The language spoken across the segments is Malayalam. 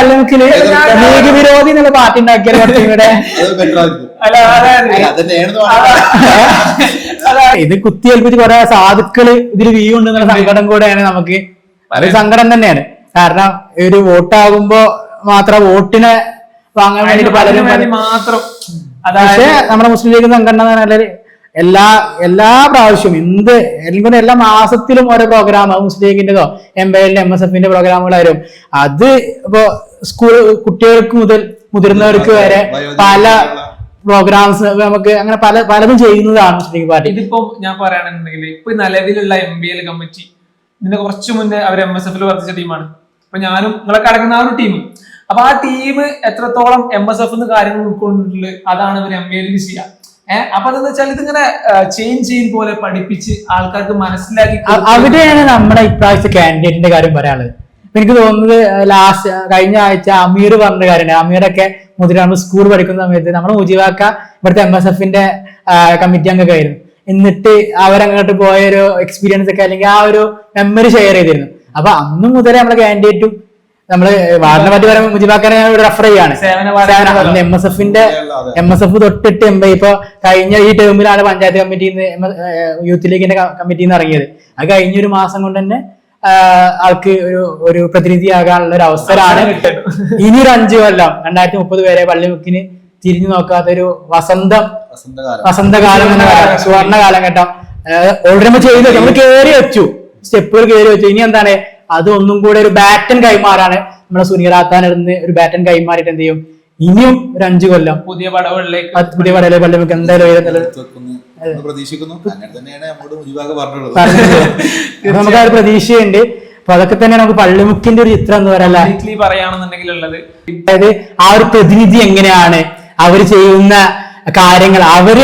പള്ളിമുക്കിൽ നീതി വിരോധി എന്നുള്ള പാർട്ടി ഉണ്ടാക്കിയ കുറച്ചും കൂടെ അത് better അല്ല അതായത് അല്ല, അതന്നെയാണെന്ന് പറഞ്ഞാൽ അതായത് ഇത് കുത്തിയേൽപ്പിച്ച് കുറെ സാധുക്കൾ ഇതിൽ വ്യൂ ഉണ്ട് എന്നുള്ള സങ്കടം കൂടെയാണ് നമുക്ക്. അത്. സങ്കടം തന്നെയാണ്. കാരണം ഒരു വോട്ടാകുമ്പോ മാത്രം വോട്ടിനെ വാങ്ങാൻ വേണ്ടി പലരും മാത്രം. പക്ഷേ അതായത് നമ്മുടെ മുസ്ലിം ലീഗ് സംഘടന എന്ന് പറഞ്ഞാൽ എല്ലാ എല്ലാ പ്രാവശ്യവും എന്ത് എനിക്ക് എല്ലാ മാസത്തിലും ഓരോ പ്രോഗ്രാം മുസ്ലിം ലീഗിന്റെതോ എം എല്ലിന്റെ എം എസ് എഫിന്റെ പ്രോഗ്രാമുകളായാലും അത് ഇപ്പോ സ്കൂൾ കുട്ടികൾക്ക് മുതൽ മുതിർന്നവർക്ക് വരെ പല പ്രോഗ്രാംസ് നമുക്ക് അങ്ങനെ പല പലതും ചെയ്യുന്നതാണ് മുസ്ലിം പാർട്ടി ഇതിപ്പോ ഞാൻ പറയുകയാണെന്നുണ്ടെങ്കിൽ ഇപ്പൊ നിലവിലുള്ള എം ബി എൽ കമ്മിറ്റി ഇതിന്റെ കുറച്ച് മുന്നേ അവർ എം എസ് എഫിൽ വർദ്ധിച്ച ടീമാണ്. അപ്പൊ ഞാനും നിങ്ങളൊക്കെ അടങ്ങുന്ന ആ ഒരു ടീം. അപ്പൊ ആ ടീം എത്രത്തോളം എം എസ് എഫ് കാര്യങ്ങൾ ഉൾക്കൊണ്ടിട്ടുള്ളത് അതാണ് ഇവർ എം എല്ലിൽ ചെയ്യുക. ഏഹ് അപ്പൊ അതെന്ന് വെച്ചാൽ ഇതിങ്ങനെ ചേഞ്ച് ചെയ്യും പോലെ പഠിപ്പിച്ച് ആൾക്കാർക്ക് മനസ്സിലാക്കി അവിടെയാണ് നമ്മുടെ ഇപ്രാവശ്യത്തെ കാൻഡിഡേറ്റിന്റെ കാര്യം പറയാനുള്ളത്. എനിക്ക് തോന്നുന്നത് ലാസ്റ്റ് കഴിഞ്ഞ ആഴ്ച അമീർ പറഞ്ഞ കാര്യമാണ് അമീറൊക്കെ മുതിരാണ് സ്കൂൾ പഠിക്കുന്ന സമയത്ത് നമ്മൾ മുജിവാക്ക ഇവിടുത്തെ എം എസ് എഫിന്റെ കമ്മിറ്റി അംഗമൊക്കെ ആയിരുന്നു എന്നിട്ട് അവരങ്ങോട്ട് പോയ ഒരു എക്സ്പീരിയൻസ് ഒക്കെ അല്ലെങ്കിൽ ആ ഒരു മെമ്മറി ഷെയർ ചെയ്തിരുന്നു. അപ്പൊ അന്ന് മുതലേ നമ്മളെ കാൻഡിഡേറ്റും നമ്മൾ വാർഡിനെ പറ്റി പറയുമ്പോൾ മുജിബാക്കാനെ ഞാൻ റെഫർ ചെയ്യാണ്. എം എസ് എഫിന്റെ. എം എസ് എഫ് തൊട്ടിട്ട് എം ഇപ്പൊ കഴിഞ്ഞ ഈ ടേമിലാണ് പഞ്ചായത്ത് കമ്മിറ്റിന്ന് യൂത്ത് ലീഗിന്റെ കമ്മിറ്റിയിൽ നിന്ന് ഇറങ്ങിയത്. അത് കഴിഞ്ഞ ഒരു മാസം കൊണ്ട് തന്നെ ആൾക്ക് ഒരു ഒരു പ്രതിനിധിയാകാനുള്ള ഒരു അവസരമാണ്. ഇനി ഒരു അഞ്ചു കൊല്ലം രണ്ടായിരത്തി മുപ്പത് വരെ പള്ളിമുക്കിന് തിരിഞ്ഞു നോക്കാത്ത ഒരു വസന്തം വസന്തകാലം. എന്ന സുവർണ കാലഘട്ടം ഓൾറെഡി നമ്മൾ ചെയ്തു. നമ്മൾ കയറി വെച്ചു. സ്റ്റെപ്പുകൾ കയറി വെച്ചു. ഇനി എന്താണ്? അത് ഒന്നും കൂടെ ഒരു ബാറ്റൻ കൈമാറാണ് നമ്മുടെ സുനീറാത്താനിരുന്ന് ഒരു ബാറ്റൻ കൈമാറിയിട്ട് എന്ത് ചെയ്യും? ഇനിയും ഒരു അഞ്ചു കൊല്ലം. പുതിയ പടവുകളിലേക്ക് പുതിയ പടയിലെ പള്ളിമുക്ക് എന്തായാലും പ്രതീക്ഷിക്കുന്നു. അങ്ങനെ തന്നെയാണ് നമ്മോട് മുജിബാഗ് പറഞ്ഞുള്ളത് നമുക്ക് ആ ഒരു പ്രതീക്ഷയുണ്ട്. അപ്പൊ അതൊക്കെ തന്നെ നമുക്ക് പള്ളിമുക്കിന്റെ ഒരു ചിത്രം എന്ന് പറയല്ല പറയുകയാണെന്നുണ്ടെങ്കിൽ ഉള്ളത് അതായത് ആ ഒരു പ്രതിനിധി എങ്ങനെയാണ്? അവർ ചെയ്യുന്ന കാര്യങ്ങൾ. അവർ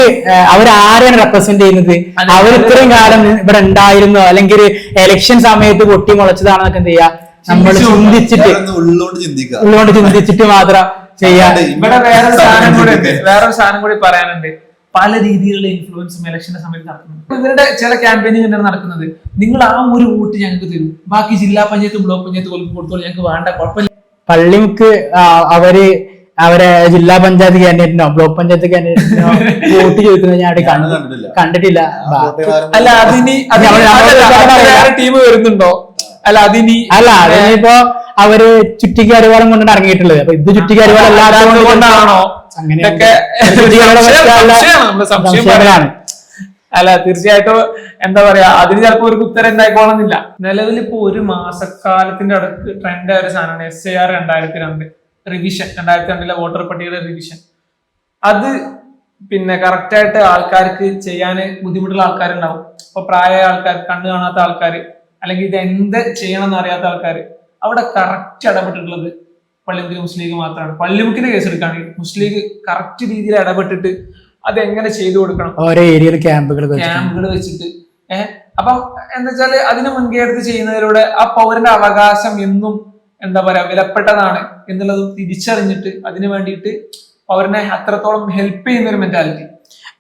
അവരാരെയാണ് റെപ്രസെന്റ് ചെയ്യുന്നത്. അവർ ഇത്രയും കാലം ഇവിടെ ഉണ്ടായിരുന്നോ. അല്ലെങ്കിൽ എലക്ഷൻ സമയത്ത് പൊട്ടി മുളച്ചതാണെന്നൊക്കെ എന്ത് ചെയ്യാ? നമ്മൾ ചിന്തിച്ചിട്ട്. ഉള്ളോട് ചിന്തിച്ചിട്ട് മാത്രം ചെയ്യാ. ഇവിടെ വേറെ സാധനം കൂടി. വേറൊരു സാധനം കൂടി പറയാനുണ്ട്. പല രീതിയിലുള്ള ഇൻഫ്ലുവൻസും ഇലക്ഷന്റെ സമയത്ത് നടക്കുന്നുണ്ട് ഇവരുടെ ചില ക്യാമ്പയിനിങ് തന്നെയാണ് നടക്കുന്നത്. നിങ്ങൾ ആ ഒരു വോട്ട് ഞങ്ങൾക്ക് തരും. ബാക്കി ജില്ലാ പഞ്ചായത്ത് ബ്ലോക്ക് പഞ്ചായത്ത് കൊടുത്തോളൂ. ഞങ്ങൾക്ക് വേണ്ട കുഴപ്പമില്ല. പള്ളിമുക്ക് അവർ അവരെ ജില്ലാ പഞ്ചായത്ത് കാൻഡിഡേറ്റിനോ ബ്ലോക്ക് പഞ്ചായത്ത് കാൻഡിഡേറ്റിനോ വോട്ട് ചോദിക്കുന്നത് ഞാൻ അവിടെ കണ്ടിട്ടില്ല. കണ്ടിട്ടില്ല. അല്ല അതിനി ടീം വരുന്നുണ്ടോ? അല്ല അതിനി അല്ല അതിനിപ്പോ അവർ ചുറ്റിക്ക് അരിവാളം കൊണ്ടാണ് ഇറങ്ങിയിട്ടുള്ളത്. അപ്പൊ ഇത് ചുറ്റിക്ക് അരിവാളം അല്ലാതെ കൊണ്ടാണോ? അങ്ങനെയൊക്കെ സംശയമാണ്. അല്ല തീർച്ചയായിട്ടും എന്താ പറയാ അതിന് ചിലപ്പോ ഒരു ഉത്തരം ഉണ്ടായിക്കോളന്നില്ല നിലവിൽ ഇപ്പൊ ഒരു മാസക്കാലത്തിന്റെ അടുത്ത് ട്രെൻഡ് ആയ ഒരു സാധനമാണ് എസ് ഐ ആർ രണ്ടായിരത്തി രണ്ട്. റിവിഷൻ രണ്ടായിരത്തി രണ്ടിലെ വോട്ടർ പട്ടികയുടെ റിവിഷൻ അത് പിന്നെ കറക്റ്റായിട്ട് ആൾക്കാർക്ക് ചെയ്യാൻ ബുദ്ധിമുട്ടുള്ള ആൾക്കാരുണ്ടാവും. ഇപ്പൊ പ്രായ ആൾക്കാർ കണ്ണു കാണാത്ത ആൾക്കാർ അല്ലെങ്കിൽ ഇത് എന്ത് ചെയ്യണം എന്നറിയാത്ത ആൾക്കാർ അവിടെ കറക്റ്റ് ഇടപെട്ടിട്ടുള്ളത് പള്ളിമുക്കിൽ മുസ്ലിം ലീഗ് മാത്രമാണ്. പള്ളിമുക്കിന്റെ കേസ് എടുക്കുകയാണെങ്കിൽ മുസ്ലിം ലീഗ് കറക്റ്റ് രീതിയിൽ ഇടപെട്ടിട്ട് അത് എങ്ങനെ ചെയ്തു കൊടുക്കണം? ഓരോ ഏരിയയിൽ ക്യാമ്പുകൾ ക്യാമ്പുകൾ വെച്ചിട്ട്. ഏഹ്? അപ്പം എന്താ വെച്ചാൽ അതിന് മുൻകൈ എടുത്ത് ചെയ്യുന്നതിലൂടെ ആ പൗരന്റെ അവകാശം എന്നും എന്താ പറയാ വിലപ്പെട്ടതാണ് എന്നുള്ളത് തിരിച്ചറിഞ്ഞിട്ട് അതിന് വേണ്ടിയിട്ട് അവരെ അത്രത്തോളം ഹെൽപ്പ് ചെയ്യുന്ന ഒരു മെന്റാലിറ്റി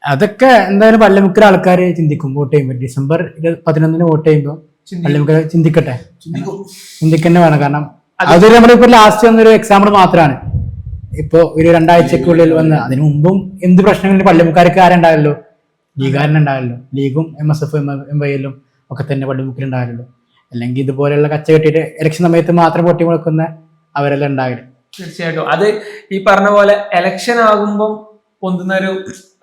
അതൊക്കെ എന്തായാലും പള്ളിമുക്കിലെ ആൾക്കാർ ചിന്തിക്കും വോട്ട് ചെയ്യുമ്പോൾ ഡിസംബർ പതിനൊന്നിന് വോട്ട് ചെയ്യുമ്പോൾ പള്ളിമുക്ക് ചിന്തിക്കട്ടെ? ചിന്തിക്കും. ചിന്തിക്കന്നെ വേണം. കാരണം അതൊരു നമ്മുടെ ഇപ്പൊ ലാസ്റ്റ് വന്നൊരു എക്സാമ്പിൾ മാത്രമാണ് ഇപ്പൊ ഒരു രണ്ടാഴ്ചക്കുള്ളിൽ വന്ന് അതിനു മുമ്പും എന്ത് പ്രശ്നങ്ങളിൽ പള്ളിമുക്കാർക്ക് ആരുണ്ടായല്ലോ ലീഗുകാരനുണ്ടായല്ലോ ലീഗും M S F M Y എല്ലും ഒക്കെ തന്നെ പള്ളിമുക്കിലുണ്ടായല്ലോ അല്ലെങ്കിൽ ഇതുപോലെയുള്ള കച്ച കെട്ടിയിട്ട് ഇലക്ഷൻ സമയത്ത് മാത്രം പൊട്ടി മുളക്കുന്ന അവരെല്ലാം ഉണ്ടാകില്ല തീർച്ചയായിട്ടും. അത് ഈ പറഞ്ഞ പോലെ എലക്ഷൻ ആകുമ്പോൾ പൊന്തുന്ന ഒരു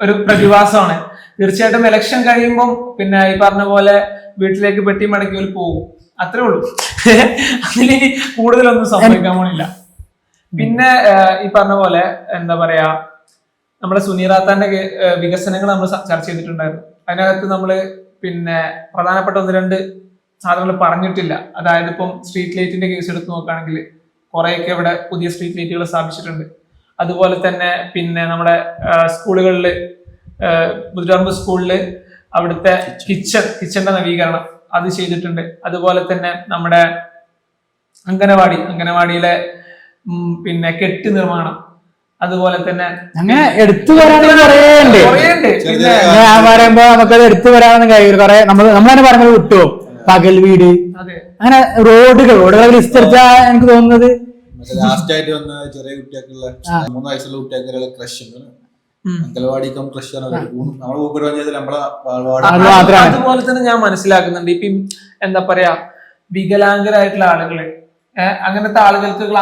ഒരു പ്രതിഭാസമാണ്. തീർച്ചയായിട്ടും എലക്ഷൻ കഴിയുമ്പോൾ പിന്നെ ഈ പറഞ്ഞ പോലെ വീട്ടിലേക്ക് പെട്ടി മടക്കി പോകും. അത്രേ ഉള്ളൂ. അതിലിനി കൂടുതലൊന്നും സംഭവിക്കാൻ പോണില്ല. പിന്നെ ഈ പറഞ്ഞ പോലെ എന്താ പറയാ നമ്മുടെ സുനീറാത്താന്റെ വികസനങ്ങൾ നമ്മൾ ചർച്ച ചെയ്തിട്ടുണ്ടായിരുന്നു. അതിനകത്ത് നമ്മൾ പിന്നെ പ്രധാനപ്പെട്ട ഒന്ന് രണ്ട് സാധനങ്ങൾ പറഞ്ഞിട്ടില്ല. അതായത് ഇപ്പം സ്ട്രീറ്റ് ലൈറ്റിന്റെ കേസ് എടുത്ത് നോക്കുകയാണെങ്കിൽ കുറേയൊക്കെ ഇവിടെ പുതിയ സ്ട്രീറ്റ് ലൈറ്റുകൾ സ്ഥാപിച്ചിട്ടുണ്ട്. അതുപോലെ തന്നെ പിന്നെ നമ്മുടെ സ്കൂളുകളിൽ മുതിരാമ്പ് സ്കൂളിൽ അവിടുത്തെ കിച്ചൺ കിച്ചന്റെ നവീകരണം അത് ചെയ്തിട്ടുണ്ട്. അതുപോലെ തന്നെ നമ്മുടെ അംഗനവാടി അംഗനവാടിയിലെ പിന്നെ കെട്ട് നിർമ്മാണം. അതുപോലെ തന്നെ അങ്ങനെ എടുത്തു പറയാണെങ്കിൽ ഉണ്ട് ഞാൻ പറയുമ്പോ നമുക്കത് എടുത്തു വരാനൊന്നും കഴിയില്ല. കുറെ നമ്മൾ നമ്മൾ തന്നെ പറഞ്ഞത് വിട്ടുവോ പകൽ വീട്. അതെ. അങ്ങനെ റോഡുകൾ റോഡുകൾ ലിസ്റ്റ് എടുത്താൽ എനിക്ക് തോന്നുന്നത്. ലാസ്റ്റ് ആയിട്ട് വന്ന ചെറിയ കുട്ടികൾക്കുള്ള ആ. മൂന്ന് വയസ്സുള്ള കുട്ടികൾക്കുള്ള ക്രഷ്. കം ക്രഷ് ആണ് നമ്മളെ ഊപ്പർ പഞ്ചായത്തിൽ നമ്മളെ അത് വാർഡ് അത് അതുപോലെ തന്നെ ഞാൻ മനസ്സിലാക്കുന്നുണ്ട്. ഇപ്പൊ എന്താ പറയാ വികലാംഗരായിട്ടുള്ള ആളുകൾ അങ്ങനത്തെ ആളുകൾക്കുള്ള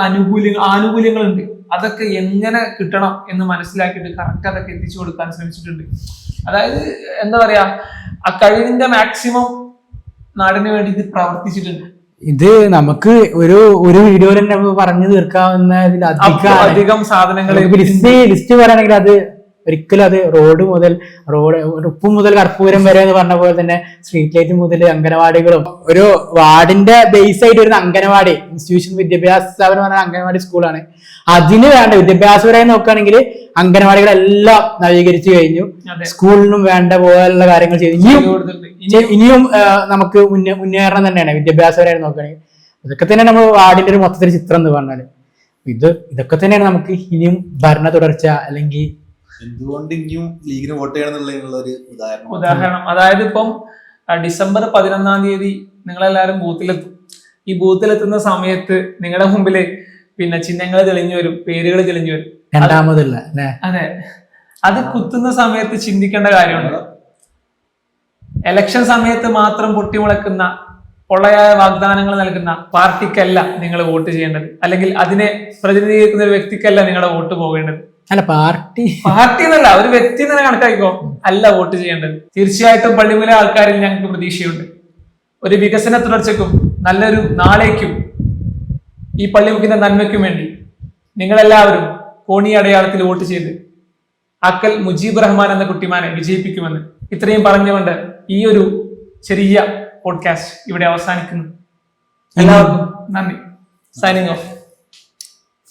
ആനുകൂല്യങ്ങൾ ഉണ്ട് അതൊക്കെ എങ്ങനെ കിട്ടണം എന്ന് മനസ്സിലാക്കിയിട്ട് കറക്റ്റ് അതൊക്കെ എത്തിച്ചു കൊടുക്കാൻ ശ്രമിച്ചിട്ടുണ്ട്. അതായത് എന്താ പറയാ ആ കഴിവിന്റെ മാക്സിമം നാടിന് വേണ്ടി ഇത് പ്രവർത്തിച്ചിട്ടുണ്ട്. ഇത് നമുക്ക് ഒരു ഒരു വീഡിയോയിൽ തന്നെ പറഞ്ഞു തീർക്കാവുന്നതിൽ അപ്പൊ അധികം സാധനങ്ങൾ ലിസ്റ്റ് ലിസ്റ്റ് പറയുകയാണെങ്കിൽ അത് ഒരിക്കലും അത് റോഡ് മുതൽ റോഡ് ഉപ്പ് മുതൽ കർപ്പൂരം വരെ എന്ന് പറഞ്ഞ പോലെ തന്നെ സ്ട്രീറ്റ് ലൈറ്റ് മുതൽ അംഗനവാടികളും. ഒരു വാർഡിന്റെ ബേസ് ആയിട്ട് വരുന്ന അംഗനവാടി ഇൻസ്റ്റിറ്റ്യൂഷൻ വിദ്യാഭ്യാസ സ്ഥാപനം പറഞ്ഞ അംഗനവാടി സ്കൂളാണ് അതിന് വേണ്ട വിദ്യാഭ്യാസപരമായി നോക്കുകയാണെങ്കിൽ അംഗനവാടികളെല്ലാം നവീകരിച്ചു കഴിഞ്ഞു. സ്കൂളിനും വേണ്ട പോലുള്ള കാര്യങ്ങൾ ചെയ്തു. ഇനിയും ഇനിയും നമുക്ക് മുന്നേ മുന്നേറണം തന്നെയാണ് വിദ്യാഭ്യാസപരമായി നോക്കുകയാണെങ്കിൽ. ഇതൊക്കെ തന്നെയാണ് നമ്മൾ വാർഡിന്റെ ഒരു മൊത്തത്തിൽ ചിത്രം എന്ന് പറഞ്ഞാൽ ഇത് ഇതൊക്കെ തന്നെയാണ് നമുക്ക് ഇനിയും ഭരണ തുടർച്ച അല്ലെങ്കിൽ എന്തുകൊണ്ട് ഇനിയും ലീഗിന് വോട്ട് ചെയ്യണമെന്നുള്ള ഒരു ഉദാഹരണം. ഉദാഹരണം. അതായത് ഇപ്പം ആ, ഡിസംബർ പതിനൊന്നാം തീയതി നിങ്ങളെല്ലാവരും ബൂത്തിലെത്തും. ഈ ബൂത്തിലെത്തുന്ന സമയത്ത് നിങ്ങളുടെ മുമ്പിൽ പിന്നെ ചിഹ്നങ്ങൾ തെളിഞ്ഞു വരും പേരുകൾ തെളിഞ്ഞു വരും. രണ്ടാമതല്ല അതെ. അത് കുത്തുന്ന സമയത്ത് ചിന്തിക്കേണ്ട കാര്യമുണ്ട്. എലക്ഷൻ സമയത്ത് മാത്രം പൊട്ടിമുളക്കുന്ന പൊള്ളയായ വാഗ്ദാനങ്ങൾ നൽകുന്ന പാർട്ടിക്കല്ല നിങ്ങൾ വോട്ട് ചെയ്യേണ്ടത്. അല്ലെങ്കിൽ അതിനെ പ്രതിനിധീകരിക്കുന്ന ഒരു വ്യക്തിക്കല്ല നിങ്ങളുടെ വോട്ട് പോകേണ്ടത്. അല്ല പാർട്ടി. പാർട്ടി എന്നല്ല ഒരു വ്യക്തി തന്നെ കണക്കാക്കിക്കോ. അല്ല വോട്ട് ചെയ്യേണ്ടത്. തീർച്ചയായിട്ടും പള്ളിമുല ആൾക്കാരിൽ ഞങ്ങൾക്ക് പ്രതീക്ഷയുണ്ട്. ഒരു വികസന തുടർച്ചയ്ക്കും നല്ലൊരു നാളേക്കും ഈ പള്ളിമുക്കിന്റെ നന്മയ്ക്കും വേണ്ടി നിങ്ങളെല്ലാവരും കോണി അടയാളത്തിൽ വോട്ട് ചെയ്ത് അക്കൽ മുജീബ് റഹ്മാൻ എന്ന കുട്ടിമാനെ വിജയിപ്പിക്കുമെന്ന് ഇത്രയും പറഞ്ഞുകൊണ്ട് ഈ ഒരു ചെറിയ പോഡ്കാസ്റ്റ് ഇവിടെ അവസാനിക്കുന്നു. എല്ലാവർക്കും നന്ദി. Signing off